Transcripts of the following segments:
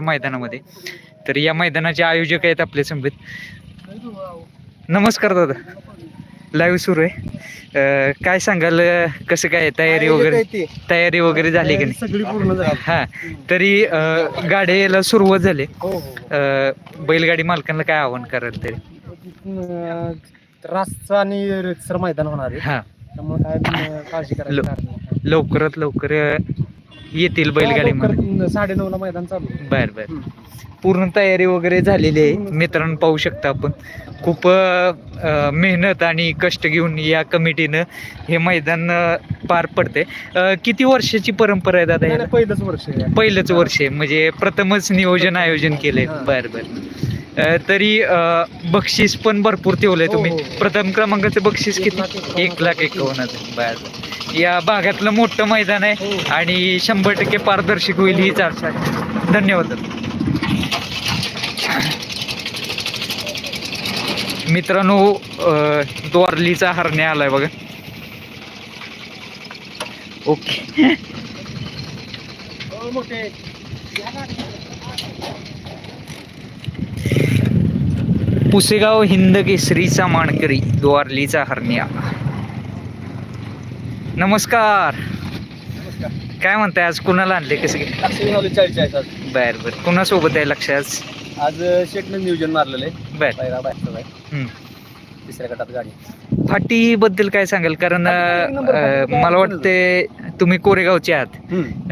मैदानामध्ये. तर या मैदानाचे आयोजक आहेत आपले संबित. नमस्कार दादा. लाईव्ह सुरू आहे. काय सांगाल कसं काय? तयारी वगैरे? तयारी वगैरे झाली की नाही? सगळी पूर्ण झाली. हा. तरी गाड्याला सुरुवात झाली. हो हो. बैलगाडी मालकांना काय आव्हान कराल तरी? अं, रासचं आणि मैदान होणार आहे. हा. त्यामुळे काय काळजी करायची लो- कारण नाही. लवकरात लवकर येतील बैलगाडी लवकर, मालक अं, साडेनऊ ला मैदान चालू आहे. बर बर हम्म. पूर्ण तयारी वगैरे झालेली आहे मित्रांनो पाहू शकता आपण खूप अ, मेहनत आणि कष्ट घेऊन या कमिटीनं हे मैदान अ, पार पडते अ, किती वर्षाची परंपरा आहे दादा नाही, याला? नाही, पहिलंच वर्ष आहे. पहिलंच वर्ष आहे म्हणजे प्रथमच नियोजन आयोजन केलंय हा. बर बर अ, तरी अ, बक्षीस पण भरपूर ठेवलंय हो, तुम्ही हो. प्रथम क्रमांकाचं बक्षीस एक किती लाख एक लाख. एकावन्न हजार बर बर. या भागातलं मोठं मैदान आहे हो. आणि शंभर टक्के पारदर्शक होईल ही चर्चा आहे धन्यवाद. मित्रांनो द्वारलीचा हरण्या आलाय बघा ओके. पुसेगाव हिंद केसरीचा मानकरी द्वारलीचा हरण्या नमस्कार. काय म्हणताय आज कुणाला आणले कसं लक्ष्मी चाळीस आज. बर बर. कुणासोबत आहे लक्ष आज? आज शेटनं नियोजन मारलेलं आहे. बर. पायरा बाहेरचा आहे. हम्म. तिसऱ्या गटात गाडी. फाटी बद्दल काय सांगाल? कारण अ, मला वाटते तुम्ही कोरेगावचे आहात.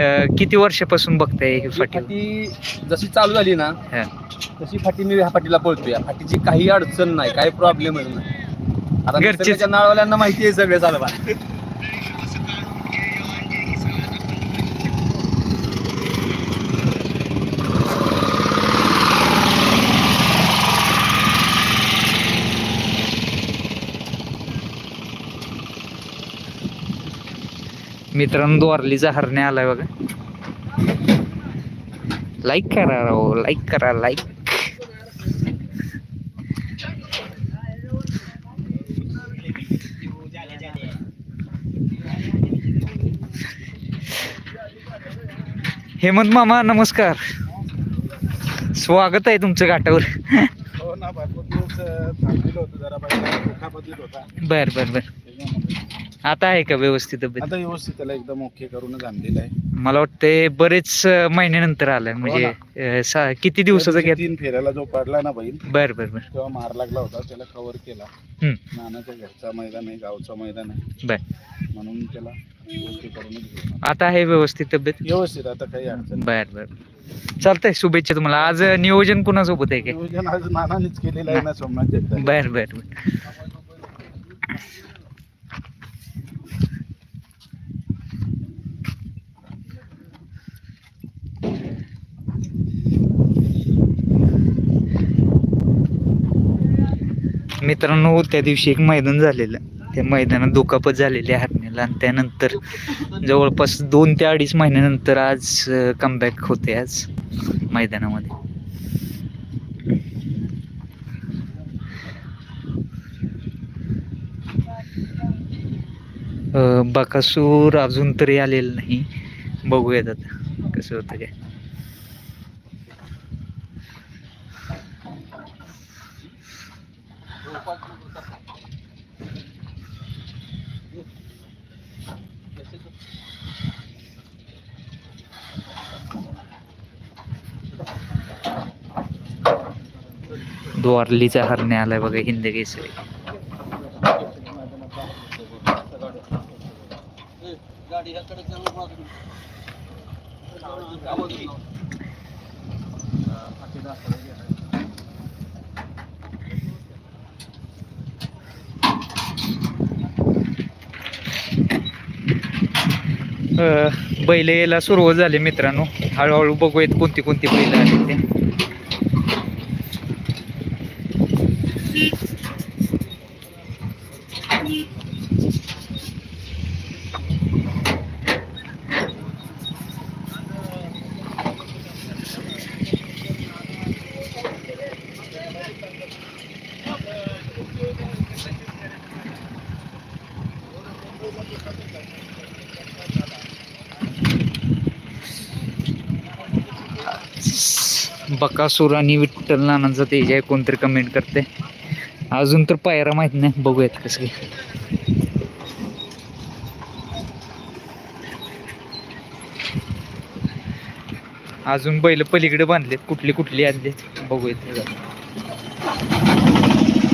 अ, किती वर्षापासून बघताय ही फाटी? फाटी जशी चालू झाली ना हा. तशी फाटी मी ह्या फाटीला पळतोय. फाटीची काही अडचण नाही काही प्रॉब्लेमच नाही. आता निसर्गाच्या नाळवाल्यांना माहिती आहे सगळे झालं मित्रांनो द्वारलीचा हरण्या आलाय बघा. लाईक करा राव लाईक करा लाईक हेमंत मामा नमस्कार. स्वागत आहे तुमचं घाटावर. हो बर बर बर. आता आहे का व्यवस्थित तब्येत आता व्यवस्थित त्याला एकदम ओके करूनच आणलेलं आहे. मला वाटते बरेच अं, महिन्यानंतर आलाय. म्हणजे अं, सा- किती दिवसाचा त्या तीन फेऱ्याला जो पडला ना बैल बर बर बर. तेव्हा मार लागला होता त्याला कव्हर केला. हम्म. नानाच्या घरचा मैदान आहे गावचा मैदान आहे. बर. म्हणून त्याला ओके करूनच घेऊन आलो. आता आहे व्यवस्थित तब्येत? व्यवस्थित आता काही अडचण नाही. बर बर. चालतंय शुभेच्छा तुम्हाला. आज अं, नियोजन कुणासोबत आहे काय? नियोजन आज नानानेच केलेलं आहे ना सोमनाथ जगदाळे. बर बर बर. मित्रांनो त्या दिवशी एक मैदान झालेलं. त्या मैदानात दुखापत झालेली आहे हरण्याला आणि त्यानंतर जवळपास दोन ते अडीच महिन्यानंतर आज कमबॅक होते आज मैदानामध्ये. बकासूर अजून तरी आलेलं नाही. बघूयात आता कसं होतं काय. द्वारलीचा हरणे आलाय बघा हिंद केसरी. बैल यायला सुरुवात झाली मित्रांनो. हळूहळू बघूयात कोणती कोणती बैल आली ते. बकासूर आणि विठ्ठल नानांचा तेज आहे कोणतरी कमेंट करते. अजून तर पायरा माहीत नाही. बघूयात कसं काय. अजून बैल पलीकडे बांधलेत. कुठली कुठली आणलेत. बघूयात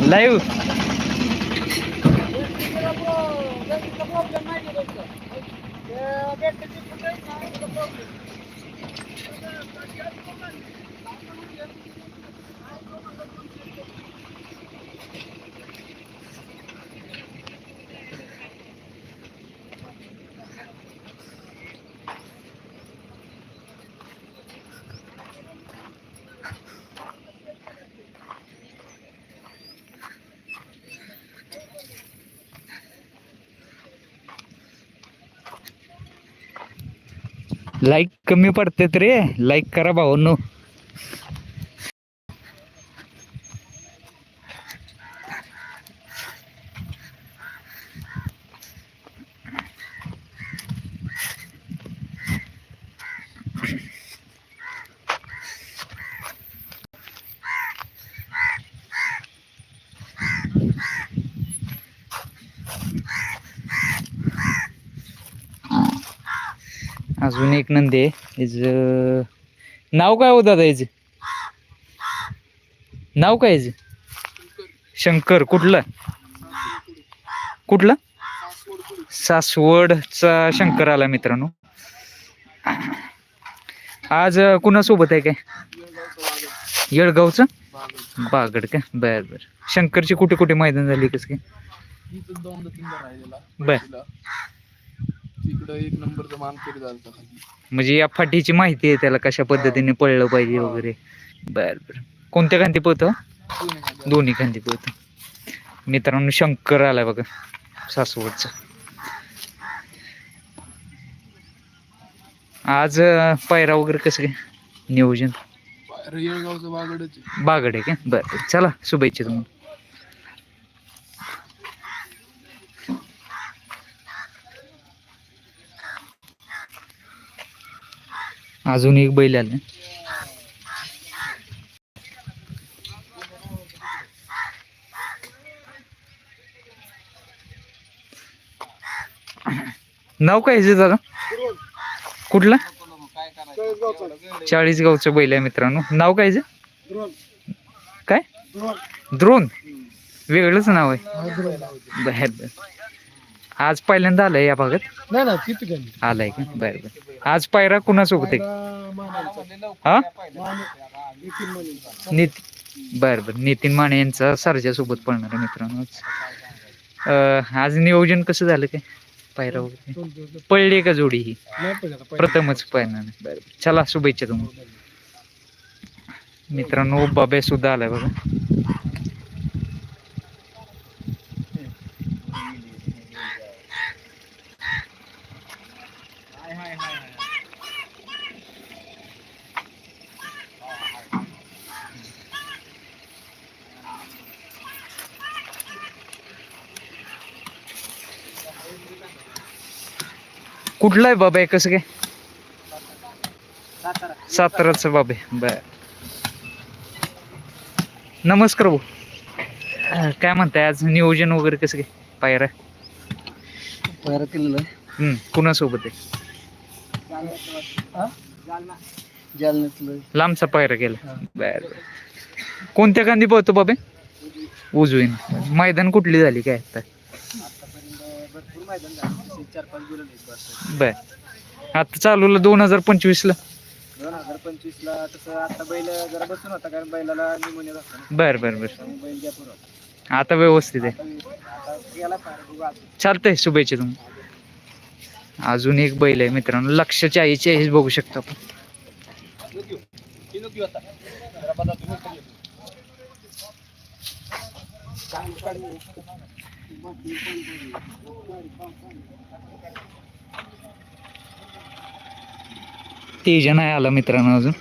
लाईव्ह लाईक कमी पडतेत रे लाईक करा भावांनो अजून एक नंदी आहे. हिचं नाव काय हो दादा याचे? नाव काय याचे? शंकर कुठलं? कुठलं? सासवडचा शंकर आला मित्रांनो. आज कुणासोबत आहे काय? येळगावचं? बागड का? बर बर. शंकरची कुठे कुठे मैदान झाली कसं काय? बर. तिकडं एक नंबरचा मान करी झालता खाली. म्हणजे या फाटीची माहिती आहे त्याला कशा पद्धतीने पळलं पाहिजे वगैरे. बर बर. कोणत्या खांदी पळतो? दोन्ही खाली. दोन्ही खांदी पळतो. मित्रांनो शंकर आलाय बघा सासवडचा आज अं, पायरा वगैरे कसं काय? नियोजन? बाहेर येळगावचं बागडच आहे. बागड आहे का? बरं बरं. चला शुभेच्छा तुम्हाला. अजून एक बैल आले. नाव काय आहे दादा? कुठलं? चाळीस गावचं बैल आहे मित्रांनो. नाव काय. काय? द्रोण. वेगळंच नाव आहे. बर आज पहिल्यांदा आलाय या भागात? आलाय का? बर बर. आज पायरा कुणासोबत आहे. हा? नितीन बर बर. नितीन माने यांचा सरजा सोबत पळणार आहे मित्रांनो. आज. नियोजन कसं झालं काय? पायरा वगैरे? पळली का जोडी ही. प्रथमच पळणार आहे. बर बर. चला शुभेच्छा तुम्हाला. मित्रांनो बाब्या सुद्धा आलाय बघा. कुठला आहे बाबा आहे कसं काय? साताराचं बाबे बर. नमस्कार भाऊ. काय म्हणताय आज? नियोजन वगैरे कसं काय? पायरा? पायरा केलेला आहे. हम्म कुणासोबत आहे? लांबचा पायरा केला. बर. कोणत्या गांधी पळतो बाबे? उजवीन. मैदान कुठली झाली काय आता? मैदान झालं. चार पाच गुरु बर. आता चालूला दोन हजार पंचवीस ला. दोन हजार पंचवीस ला तसं आता बैल जरा बसून होता कारण बैलाला निमोनिया झाला. बर बर बर. त्यामुळे बैल होता. आता व्यवस्थित आहे. आता आता गेला फार बघू आता. चालतंय शुभेच्छा तुम्हाला. अजून एक बैल आहे मित्रांनो लक्षाच्या आईची हेच बघू शकता आपण. तेजा नाही आला मित्रांनो अजून.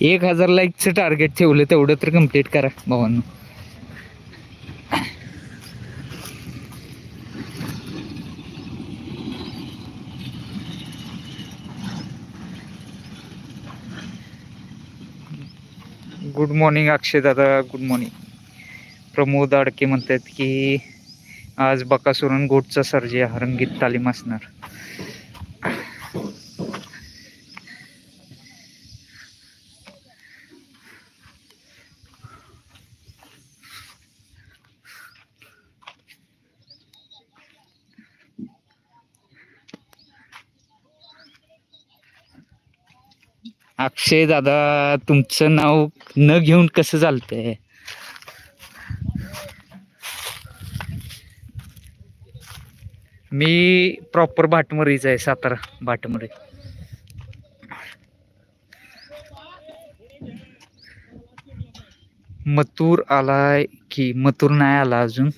एक हजार लाईकचं टार्गेट ठेवलं तेवढं तर कंप्लीट करा भावांना. गुड मॉर्निंग अक्षय दादा. Good morning. प्रमोद आडके म्हणतात की आज बकासुरन गोटचा सर्जे हरंगीत तालीम असणार. अक्षय दादा तुमचं नाव न घेऊन कसं चालतंय? मी प्रॉपर भाटमरीच आहे सातारा भाटमरी. मथुर आलाय की मतूर नाही आला अजून.